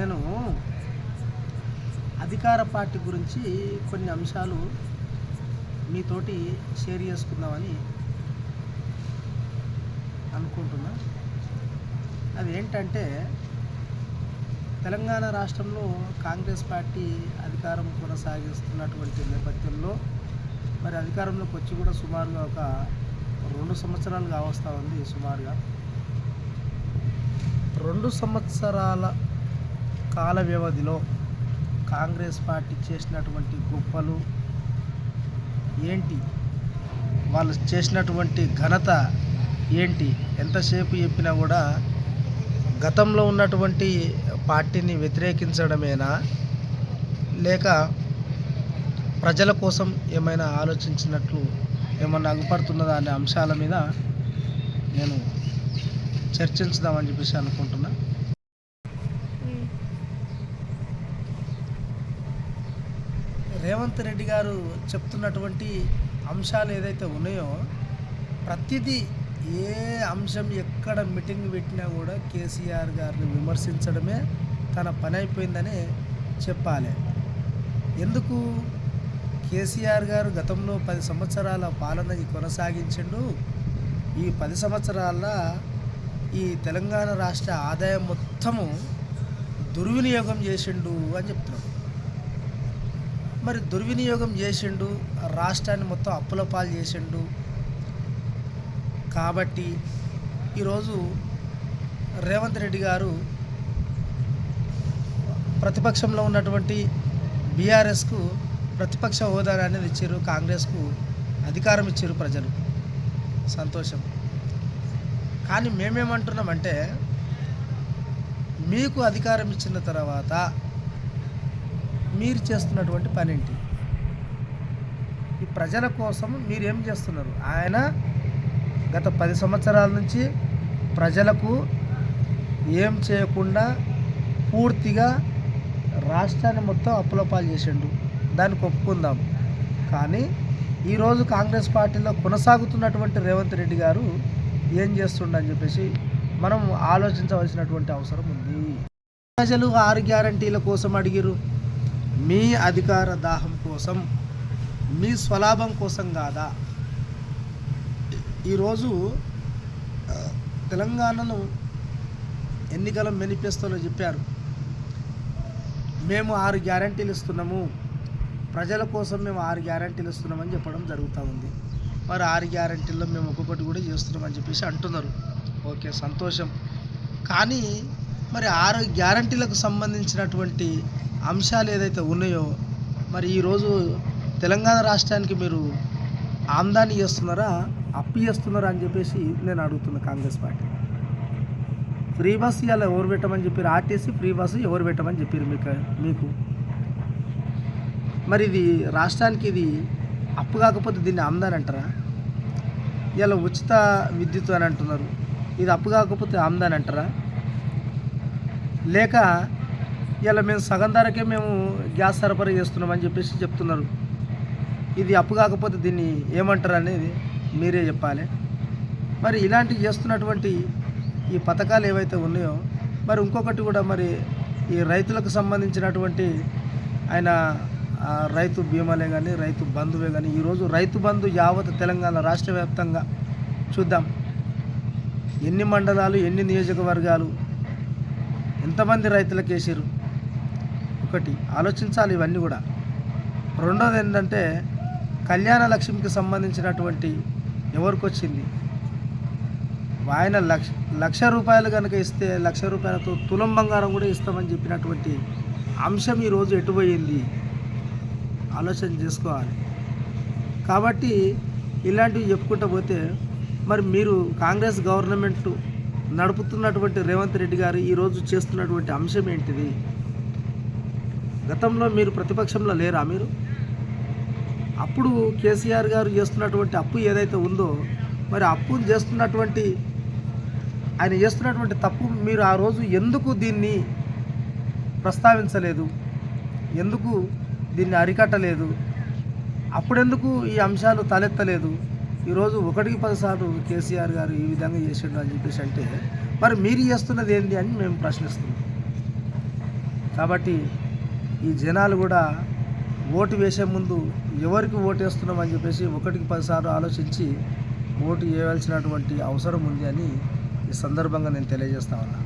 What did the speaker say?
నేను అధికార పార్టీ గురించి కొన్ని అంశాలు మీతోటి షేర్ చేసుకుందామని అనుకుంటున్నా. అది ఏంటంటే తెలంగాణ రాష్ట్రంలో కాంగ్రెస్ పార్టీ అధికారం కొనసాగిస్తున్నటువంటి నేపథ్యంలో మరి అధికారంలోకి వచ్చి కూడా సుమారుగా ఒక రెండు సంవత్సరాలుగా వస్తూ ఉంది సుమారుగా. రెండు సంవత్సరాల కాల వ్యవధిలో కాంగ్రెస్ పార్టీ చేసినటువంటి గొప్పలు ఏంటి? వాళ్ళు చేసినటువంటి ఘనత ఏంటి? ఎంతసేపు చెప్పినా కూడా గతంలో ఉన్నటువంటి పార్టీని వ్యతిరేకించడమేనా? లేక ప్రజల కోసం ఏమైనా ఆలోచించినట్లు ఏమన్నా అగుపడుతున్నదా అనే అంశాల మీద నేను చర్చించుదామని చెప్పేసి అనుకుంటున్నా. రేవంత్ రెడ్డి గారు చెప్తున్నటువంటి అంశాలు ఏదైతే ఉన్నాయో ప్రతిదీ ఏ అంశం ఎక్కడ మీటింగ్ పెట్టినా కూడా కేసీఆర్ గారిని విమర్శించడమే తన పని అయిపోయిందని చెప్పాలి. ఎందుకు? కేసీఆర్ గారు గతంలో పది సంవత్సరాల పాలన కొనసాగించిండు. ఈ పది సంవత్సరాల ఈ తెలంగాణ రాష్ట్ర ఆదాయం మొత్తము దుర్వినియోగం చేసిండు అని చెప్తున్నాడు మరి దుర్వినియోగం చేసిండు రాష్ట్రాన్ని మొత్తం అప్పుల పాలు చేసిండు. కాబట్టి ఈరోజు రేవంత్ రెడ్డి గారు ప్రతిపక్షంలో ఉన్నటువంటి బీఆర్ఎస్కు ప్రతిపక్ష హోదా అనేది ఇచ్చారు కాంగ్రెస్కు అధికారం ఇచ్చారు ప్రజలు. సంతోషం. కానీ మేమేమంటున్నామంటే మీకు అధికారం ఇచ్చిన తర్వాత మీరు చేస్తున్నటువంటి పని ఏంటి ఈ ప్రజల కోసం మీరు ఏం చేస్తున్నారు? ఆయన గత పది సంవత్సరాల నుంచి ప్రజలకు ఏం చేయకుండా పూర్తిగా రాష్ట్రాన్ని మొత్తం అప్పులపాలు చేసిండు. దానికి ఒప్పుకుందాం. కానీ ఈరోజు కాంగ్రెస్ పార్టీలో కొనసాగుతున్నటువంటి రేవంత్ రెడ్డి గారు ఏం చేస్తుండని చెప్పేసి మనం ఆలోచించవలసినటువంటి అవసరం ఉంది. ప్రజలు ఆరు గ్యారంటీల కోసం అడిగిరు మీ అధికార దాహం కోసం మీ స్వలాభం కోసం కాదా? ఈరోజు తెలంగాణను ఎన్నికల మేనిఫెస్టోలో చెప్పారు. మేము ఆరు గ్యారంటీలు ఇస్తున్నాము. ప్రజల కోసం మేము ఆరు గ్యారంటీలు ఇస్తున్నామని చెప్పడం జరుగుతూ ఉంది. మరి ఆరు గ్యారంటీల్లో మేము ఒక్కొక్కటి కూడా చేస్తున్నామని చెప్పేసి అంటున్నారు. ఓకే సంతోషం. కానీ మరి ఆరు గ్యారంటీలకు సంబంధించినటువంటి అంశాలు ఏదైతే ఉన్నాయో మరి ఈరోజు తెలంగాణ రాష్ట్రానికి మీరు ఆమ్దాని చేస్తున్నారా అప్పు చేస్తున్నారా అని చెప్పేసి నేను అడుగుతున్నా కాంగ్రెస్ పార్టీ. ఫ్రీ బస్ ఇవాళ ఎవరు పెట్టమని చెప్పారు? ఆర్టీసీ ఫ్రీ బస్సు ఎవరు పెట్టమని చెప్పారు మీకు మీకు? మరి ఇది రాష్ట్రానికి ఇది అప్పు కాకపోతే దీన్ని ఆమ్దాని అంటారా? ఇలా ఉచిత విద్యుత్ అని అంటున్నారు. ఇది అప్పు కాకపోతే ఆమ్దాని అంటారా? లేక ఇలా మేము సగం ధరకే మేము గ్యాస్ సరఫరా చేస్తున్నామని చెప్పేసి చెప్తున్నారు. ఇది అప్పు కాకపోతే దీన్ని ఏమంటారు అనేది మీరే చెప్పాలి. మరి ఇలాంటివి చేస్తున్నటువంటి ఈ పథకాలు ఏవైతే ఉన్నాయో మరి ఇంకొకటి కూడా మరి ఈ రైతులకు సంబంధించినటువంటి ఆయన రైతు బీమాలే కానీ రైతు బంధువే కానీ ఈరోజు రైతు బంధు యావత్ తెలంగాణ రాష్ట్ర వ్యాప్తంగా చూద్దాం. ఎన్ని మండలాలు ఎన్ని నియోజకవర్గాలు ఎంతమంది రైతులకు వేసారు ఒకటి ఆలోచించాలి ఇవన్నీ కూడా. రెండోది ఏంటంటే కళ్యాణ లక్ష్మికి సంబంధించినటువంటి ఎవరికి వచ్చింది ఆయన లక్ష లక్ష రూపాయలు కనుక ఇస్తే లక్ష రూపాయలతో తులం బంగారం కూడా ఇస్తామని చెప్పినటువంటి అంశం ఈరోజు ఎటుపోయింది ఆలోచన చేసుకోవాలి. కాబట్టి ఇలాంటివి చెప్పుకుంటూ పోతే మరి మీరు కాంగ్రెస్ గవర్నమెంట్ నడుపుతున్నటువంటి రేవంత్ రెడ్డి గారు ఈరోజు చేస్తున్నటువంటి అంశం ఏంటిది? గతంలో మీరు ప్రతిపక్షంలో లేరా మీరు? అప్పుడు కేసీఆర్ గారు చేస్తున్నటువంటి అప్పు ఏదైతే ఉందో మరి అప్పు చేస్తున్నటువంటి ఆయన చేస్తున్నటువంటి తప్పు మీరు ఆ రోజు ఎందుకు దీన్ని ప్రస్తావించలేదు? ఎందుకు దీన్ని అరికట్టలేదు? అప్పుడెందుకు ఈ అంశాలు తలెత్తలేదు? ఈరోజు ఒకటికి పదిసార్లు కేసీఆర్ గారు ఈ విధంగా చేసిండు అని చెప్పేసి అంటే మరి మీరు చేస్తున్నది ఏంటి అని మేము ప్రశ్నిస్తున్నాం. కాబట్టి ఈ జనాలు కూడా ఓటు వేసే ముందు ఎవరికి ఓటు వేస్తున్నాం అని చెప్పేసి ఒకటికి పదిసార్లు ఆలోచించి ఓటు వేయాల్సినటువంటి అవసరం ఉంది అని ఈ సందర్భంగా నేను తెలియజేస్తా ఉన్నా.